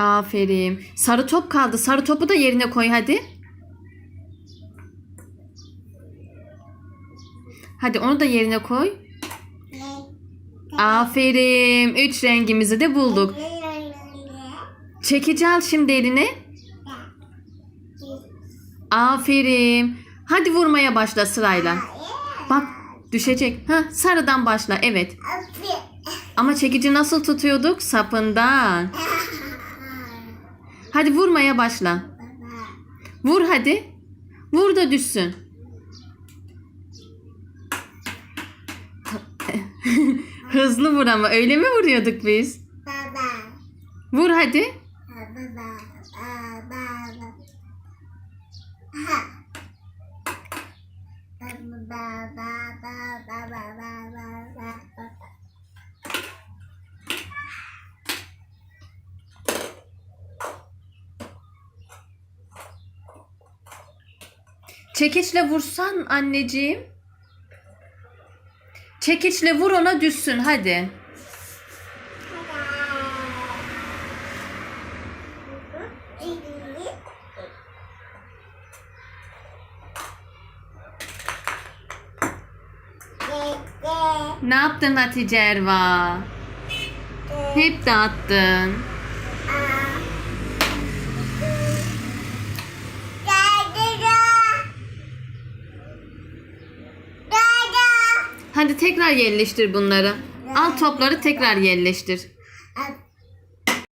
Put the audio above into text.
Aferin. Sarı top kaldı. Sarı topu da yerine koy hadi. Hadi onu da yerine koy. Aferin. Üç rengimizi de bulduk. Çekici al şimdi eline. Aferin. Hadi vurmaya başla sırayla. Bak düşecek. Ha sarıdan başla. Evet. Ama çekici nasıl tutuyorduk? Sapından. Hadi vurmaya başla. Vur hadi. Vur da düşsün. Hızlı vur ama öyle mi vuruyorduk biz? Vur hadi. Çekiçle vursan anneciğim. Çekiçle vur ona düşsün hadi. Ne yaptın Hatice Erva? Hep dağıttın. Hadi tekrar yerleştir bunları. Al topları tekrar yerleştir.